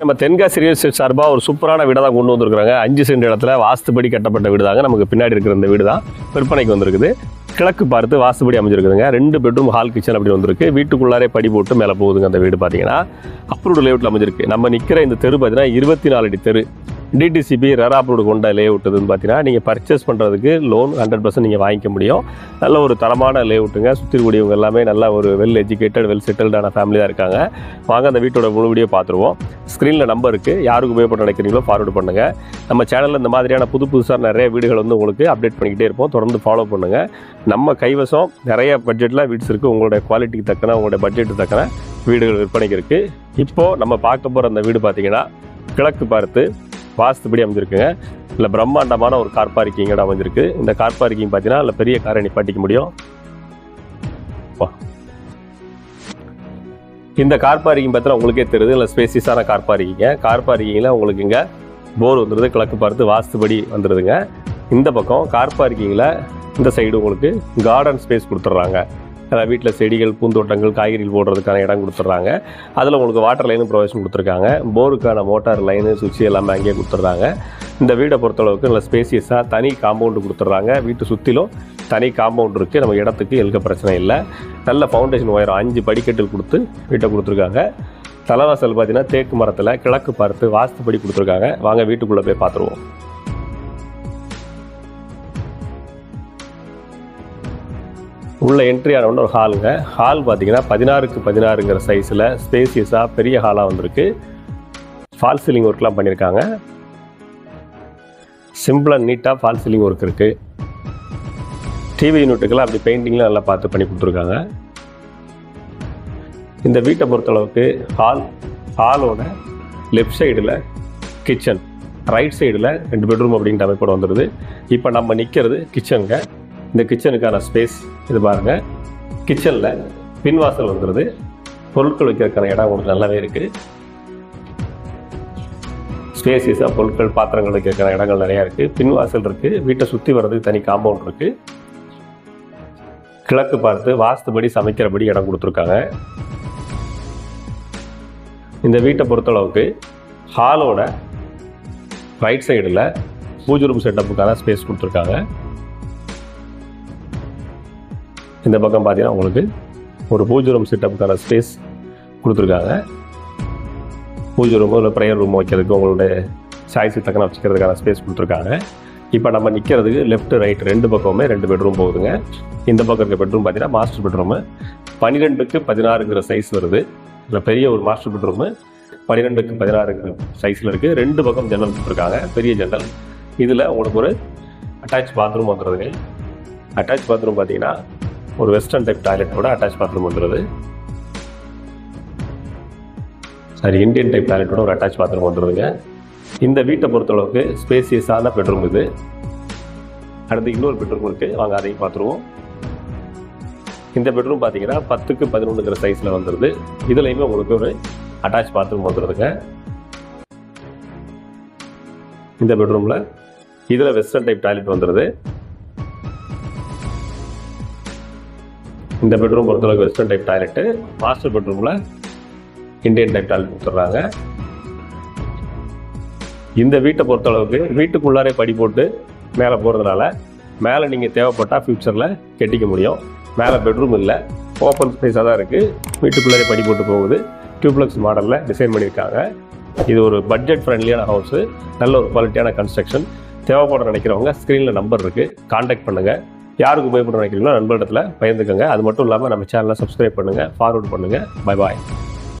நம்ம Tenkasi real estate சார்பாக ஒரு சூப்பரான வீடை தான் கொண்டு வந்திருக்காங்க அஞ்சு சென்ட் இடத்துல வாஸ்துபடி கட்டப்பட்ட வீடு தாங்க நமக்கு பின்னாடி இருக்கிற இந்த வீடு தான் விற்பனைக்கு வந்திருக்குது. கிழக்கு பார்த்து வாஸ்துபடி அமைஞ்சிருக்குதுங்க. ரெண்டு பெட்ரூம் ஹால் கிச்சன் அப்படி வந்திருக்கு. வீட்டுக்குள்ளாரே படி போட்டு மேலே போகுதுங்க அந்த வீடு பார்த்தீங்கன்னா. அப்ரூவ்டு லேவுட்டில் அமைஞ்சிருக்கு. நம்ம நிற்கிற இந்த தெரு பார்த்தீங்கன்னா இருபத்தி நாலு அடி தெரு. டிடிசிபி ரெரா அப்ரூவ்டு கொண்ட லேஅவுட்டுன்னு பார்த்தீங்கன்னா நீங்கள் பர்ச்சேஸ் பண்ணுறதுக்கு லோன் ஹண்ட்ரட் பர்சன்ட் நீங்கள் வாங்கிக்க முடியும். நல்ல ஒரு தரமான லேஅவுட்டுங்க சுற்றி இருக்கக்கூடியவங்க எல்லாமே நல்ல ஒரு வெல் எஜுகேட்டட் வெல் செட்டில்டான ஃபேமிலி தான் இருக்காங்க. வாங்க அந்த வீட்டோட முழு வீடியோ பார்த்துருவோம். ஸ்க்ரீனில் நம்பர் இருக்குது யாருக்கு உபயோகப்பட நினைக்கிறீங்களோ ஃபார்வர்டு பண்ணுங்கள் நம்ம சேனலில் இந்த மாதிரியான புது புதுசாக நிறைய வீடுகள் வந்து உங்களுக்கு அப்டேட் பண்ணிக்கிட்டே இருப்போம். தொடர்ந்து ஃபாலோ பண்ணுங்கள் நம்ம கைவசம் நிறைய பட்ஜெட்டில் வீட்ஸ் இருக்குது உங்களுடைய குவாலிட்டிக்கு தக்கன உங்களுடைய பட்ஜெட்டுக்கு தக்கன வீடுகள் விற்பனைக்கு இருக்குது இப்போது நம்ம பார்க்க போகிற அந்த வீடு பார்த்தீங்கன்னா கிழக்கு பார்த்து வாஸ்துபடி அமைஞ்சிருக்குங்க. இல்லை பிரம்மாண்டமான ஒரு கார் பார்க்கிங் இடம் அமைஞ்சிருக்கு. இந்த கார் பார்க்கிங் பார்த்தீங்கன்னா இல்லை பெரிய காரை நிப்பாட்டிக்க முடியும். வா. இந்த கார் பார்க்கிங் பார்த்தீங்கன்னா உங்களுக்கே தெரியுது. இல்லை ஸ்பேசியஸான கார் பார்க்கிங்க கார் பார்க்கிங்கில் உங்களுக்கு இங்கே போர் வந்துடுது கிழக்கு பார்த்து வாஸ்துபடி வந்துடுதுங்க இந்த பக்கம் கார் பார்க்கிங்கில் இந்த சைடு உங்களுக்கு கார்டன் ஸ்பேஸ் கொடுத்துட்றாங்க. அதாவது வீட்டில் செடிகள் பூந்தோட்டங்கள் காய்கறிகள் போடுறதுக்கான இடம் கொடுத்துட்றாங்க. அதில் உங்களுக்கு வாட்டர் லைனும் ப்ரொவிஷன் கொடுத்துருக்காங்க. போருக்கான மோட்டார் லைனு சுவிட்ச் எல்லாமே அங்கேயே கொடுத்துட்றாங்க. இந்த வீடை பொறுத்தளவுக்கு நல்ல ஸ்பேசியஸாக தனி காம்பவுண்டு கொடுத்துட்றாங்க. வீட்டு சுற்றிலும் தனி காம்பவுண்ட் இருக்குது நம்ம இடத்துக்கு எழுக்க பிரச்சனை இல்லை. நல்ல ஃபவுண்டேஷன் உயரம் அஞ்சு படிக்கட்டில் கொடுத்து வீட்டை கொடுத்துருக்காங்க. தலைவாசல் பார்த்தீங்கன்னா தேக்கு மரத்தில் கிழக்கு பார்த்து வாஸ்துப்படி கொடுத்துருக்காங்க. வாங்க வீட்டுக்குள்ளே போய் பார்த்துருவோம். உள்ள என்ட்ரி ஆன ஒரு ஹாலுங்க ஹால் பார்த்தீங்கன்னா பதினாறுக்கு பதினாறுங்கிற சைஸில் ஸ்பேசியஸாக பெரிய ஹாலாக வந்திருக்கு. ஃபால் சீலிங் ஒர்க்லாம் பண்ணியிருக்காங்க சிம்பிள் அண்ட் நீட்டாக ஃபால் சீலிங் ஒர்க் இருக்குது டிவி யூனிட்டுக்கெல்லாம் அப்படி பெயிண்டிங்லாம் நல்லா பார்த்து பண்ணி கொடுத்துருக்காங்க. இந்த வீட்டை பொறுத்தளவுக்கு ஹால் ஹாலோட லெஃப்ட் சைடில் கிச்சன் ரைட் சைடில் ரெண்டு பெட்ரூம் அப்படின்ற அமைப்போடு வந்துடுது இப்போ நம்ம நிற்கிறது கிச்சனுங்க இந்த கிச்சனுக்கான ஸ்பேஸ் இது பாருங்கள் கிச்சனில் பின்வாசல் வந்துடுது பொருட்கள் வைக்கிறதுக்கான இடம் உங்களுக்கு நல்லாவே இருக்குது ஸ்பேசியஸாக பொருட்கள் பாத்திரங்கள் வைக்கிறதுக்கான இடங்கள் நிறையா இருக்குது பின்வாசல் இருக்குது வீட்டை சுற்றி வர்றதுக்கு தனி காம்பவுண்ட் இருக்குது கிழக்கு பார்த்து வாஸ்துபடி சமைக்கிறபடி இடம் கொடுத்துருக்காங்க. இந்த வீட்டை பொறுத்தளவுக்கு ஹாலோட ரைட் சைடில் பூஜை ரூம் செட்டப்புக்கான ஸ்பேஸ் கொடுத்துருக்காங்க. இந்த பக்கம் பார்த்தீங்கன்னா உங்களுக்கு ஒரு பூஜை ரூம் செட்டப்புக்கான ஸ்பேஸ் கொடுத்துருக்காங்க. பூஜை ரூமோ இல்லை ப்ரேயர் ரூம் வைக்கிறதுக்கு உங்களுடைய சாய்ஸுக்கு தக்கன வச்சுக்கிறதுக்கான ஸ்பேஸ் கொடுத்துருக்காங்க. இப்போ நம்ம நிற்கிறதுக்கு லெஃப்ட் ரைட் ரெண்டு பக்கமுமே ரெண்டு பெட்ரூம் போகுதுங்க. இந்த பக்கம் இருக்க பெட்ரூம் பார்த்தீங்கன்னா மாஸ்டர் பெட்ரூமு பன்னிரெண்டுக்கு பதினாறுங்கிற சைஸ் வருது. இல்லை பெரிய ஒரு மாஸ்டர் பெட்ரூமு பன்னிரெண்டுக்கு பதினாறுங்கிற சைஸில் இருக்குது ரெண்டு பக்கம் ஜன்னல் கொடுத்துருக்காங்க. பெரிய ஜன்னல். இதில் உங்களுக்கு ஒரு அட்டாச் பாத்ரூம் வந்துடுதுங்க அட்டாச் பாத்ரூம் பார்த்தீங்கன்னா ஒரு வெஸ்டர்ன் டைப் டாய்லெட்டோட அட்டாச் பாத்ரூம் வந்துடுது சாரி இந்தியன் டைப் டாய்லெட்டோட ஒரு அட்டாச் பாத்ரூம் வந்துடுதுங்க இந்த வீட்டை பொறுத்தளவுக்கு ஸ்பேசியஸான பெட்ரூம் இது. அடுத்து இன்னொரு பெட்ரூம் இருக்குது வாங்க அதையும் பார்த்துருவோம். இந்த பெட்ரூம் பார்த்தீங்கன்னா பத்துக்கு பதினொன்றுங்கிற சைஸில் வந்துடுது இதுலையுமே உங்களுக்கு ஒரு அட்டாச் பாத்ரூம் வந்துடுதுங்க இந்த பெட்ரூமில் இதில் வெஸ்டர்ன் டைப் டாய்லெட் வந்துடுது இந்த பெட்ரூம் பொறுத்தளவுக்கு வெஸ்டர்ன் டைப் டாய்லெட்டு மாஸ்டர் பெட்ரூமில் இந்தியன் டைப் டாய்லெட் கொடுத்துட்றாங்க. இந்த வீட்டை பொறுத்தளவுக்கு வீட்டுக்குள்ளாரே படி போட்டு மேலே போகிறதுனால மேலே நீங்கள் தேவைப்பட்டால் ஃப்யூச்சரில் கெட்டிக்க முடியும். மேலே பெட்ரூம் இல்லை. ஓப்பன் ஸ்பேஸாக தான் இருக்குது வீட்டுக்குள்ளாரே படி போட்டு போகுது. டியூப்ளெக்ஸ் மாடலில் டிசைன் பண்ணியிருக்காங்க. இது ஒரு பட்ஜெட் ஃப்ரெண்ட்லியான ஹவுஸு நல்ல ஒரு குவாலிட்டியான கன்ஸ்ட்ரக்ஷன் தேவைப்பட நினைக்கிறவங்க ஸ்க்ரீனில் நம்பர் இருக்குது காண்டாக்ட் பண்ணுங்கள் யாருக்கு உபயோகப்பட நினைக்கிறீங்களோ நண்பர்களிடத்தில் பயந்துக்கங்க. அது மட்டும் இல்லாமல் நம்ம சேனலை சப்ஸ்கிரைப் பண்ணுங்கள் ஃபார்வர்ட் பண்ணுங்கள் பை பாய்